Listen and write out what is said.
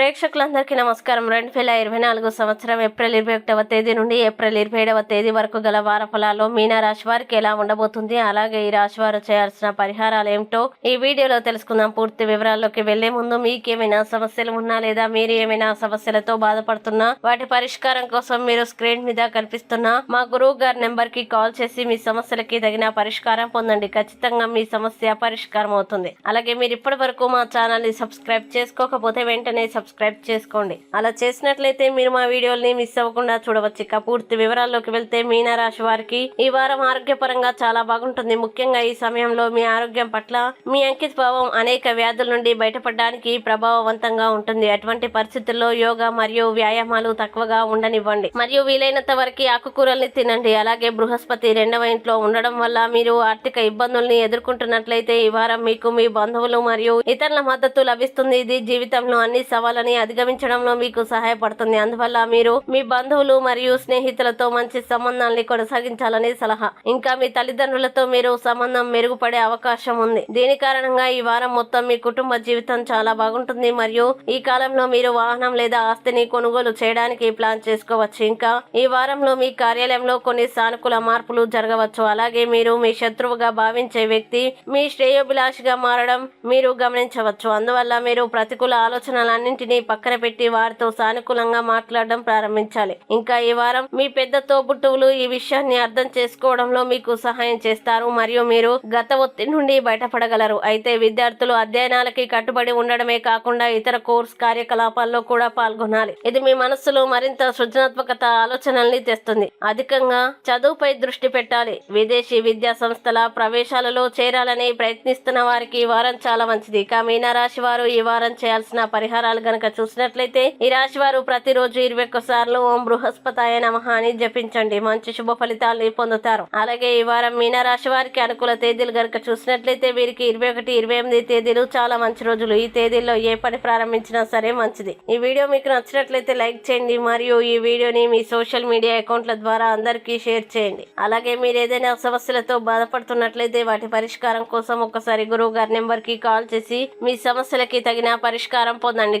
ప్రేక్షకులందరికీ నమస్కారం. రెండు వేల ఇరవై నాలుగు సంవత్సరం ఏప్రిల్ ఇరవై ఒకటవ తేదీ నుండి ఏప్రిల్ ఇరవై ఏడవ తేదీ వరకు గల వార ఫలాల్లో మీనా రాశి వారికి ఎలా ఉండబోతుంది? అలాగే ఈ రాశి వారు చేయాల్సిన పరిహారాలు ఏమిటో ఈ వీడియోలో తెలుసుకుందాం. పూర్తి వివరాల్లోకి వెళ్ళే ముందు మీకేమైనా సమస్యలు ఉన్నా లేదా మీరు ఏమైనా సమస్యలతో బాధపడుతున్నా వాటి పరిష్కారం కోసం మీరు స్క్రీన్ మీద కనిపిస్తున్న మా గురువు గారి నెంబర్కి కాల్ చేసి మీ సమస్యలకి తగిన పరిష్కారం పొందండి. ఖచ్చితంగా మీ సమస్య పరిష్కారం అవుతుంది అలాగే మీరు ఇప్పటి వరకు మా ఛానల్ని సబ్స్క్రైబ్ చేసుకోకపోతే వెంటనే సబ్స్క్రైబ్ చేసుకోండి. అలా చేసినట్లయితే మీరు మా వీడియోల్ని మిస్ అవ్వకుండా చూడవచ్చు. ఇక పూర్తి వివరాల్లోకి వెళ్తే మీనరాశి వారికి ఈ వారం ఆరోగ్యపరంగా చాలా బాగుంటుంది. ముఖ్యంగా ఈ సమయంలో మీ ఆరోగ్యం పట్ల మీ అంకిత భావం అనేక వ్యాధుల నుండి బయటపడడానికి ప్రభావవంతంగా ఉంటుంది. అటువంటి పరిస్థితుల్లో యోగా మరియు వ్యాయామాలు తక్కువగా ఉండనివ్వండి. మరియు వీలైనంత వరకు ఆకుకూరల్ని తినండి. అలాగే బృహస్పతి రెండవ ఇంట్లో ఉండడం వల్ల మీరు ఆర్థిక ఇబ్బందుల్ని ఎదుర్కొంటున్నట్లయితే ఈ వారం మీకు మీ బంధువులు మరియు ఇతరుల మద్దతు లభిస్తుంది. ఇది జీవితంలో అన్ని సవాళ్ళని అధిగమించడంలో మీకు సహాయపడుతుంది. అందువల్ల మీరు మీ బంధువులు మరియు స్నేహితులతో మంచి సంబంధాన్ని కొనసాగించాలని సలహా. ఇంకా మీ తల్లిదండ్రులతో మీరు సంబంధం మెరుగుపడే అవకాశం ఉంది. దీని కారణంగా ఈ వారం మొత్తం మీ కుటుంబ జీవితం చాలా బాగుంటుంది మరియు ఈ కాలంలో మీరు వాహనం లేదా ఆస్తిని కొనుగోలు చేయడానికి ప్లాన్ చేసుకోవచ్చు. ఇంకా ఈ వారంలో మీ కార్యాలయంలో కొన్ని సానుకూల మార్పులు జరగవచ్చు. అలాగే మీరు మీ శత్రువుగా భావించే వ్యక్తి మీ శ్రేయోభిలాషిగా మారడం మీరు గమనించవచ్చు. అందువల్ల మీరు ప్రతికూల ఆలోచనలన్నింటినీ పక్కన పెట్టి వారితో సానుకూలంగా మాట్లాడడం ప్రారంభించాలి. ఇంకా ఈ వారం మీ పెద్ద తోబుట్టువులు ఈ విషయాన్ని అర్థం చేసుకోవడంలో మీకు సహాయం చేస్తారు మరియు మీరు గత ఒత్తిడి నుండి బయటపడగలరు. అయితే విద్యార్థులు అధ్యయనాలకి కట్టుబడి ఉండడమే కాకుండా ఇతర కోర్స్ కార్యకలాపాల్లో కూడా పాల్గొనాలి. ఇది మీ మనస్సులో మరింత సృజనాత్మకత ఆలోచనల్ని తెస్తుంది. అధికంగా చదువుపై దృష్టి పెట్టాలి. విదేశీ విద్యా సంస్థల ప్రవేశాలలో చేరాలని ప్రయత్నిస్తున్న వారికి ఈ వారం చాలా మంచిది. ఇక మీనరాశి వారు ఈ వారం చేయాల్సిన పరిహారాలు గనక చూసినట్లయితే ఈ రాశి వారు ప్రతిరోజు ఇరవై ఒక్క సార్లు ఓం బృహస్పతాయ నమః అని జపించండి. మంచి శుభ ఫలితాలు పొందుతారు. అలాగే ఈ వారం మీన రాశి వారికి అనుకూల తేదీలు గనక చూసినట్లయితే వీరికి ఇరవై ఒకటి ఇరవై ఎనిమిది తేదీలు చాలా మంచి రోజులు. ఈ తేదీల్లో ఏ పని ప్రారంభించినా సరే మంచిది. ఈ వీడియో మీకు నచ్చినట్లయితే లైక్ చేయండి. మరియు ఈ వీడియోని మీ సోషల్ మీడియా అకౌంట్ల ద్వారా అందరికీ షేర్ చేయండి. అలాగే మీరు ఏదైనా సమస్యలతో బాధపడుతున్నట్లయితే వాటి పరిష్కారం కోసం ఒక్కసారి గురువు గారి నెంబర్కి కాల్ చేసి మీ సమస్యలకి తగిన పరిష్కారం పొందండి.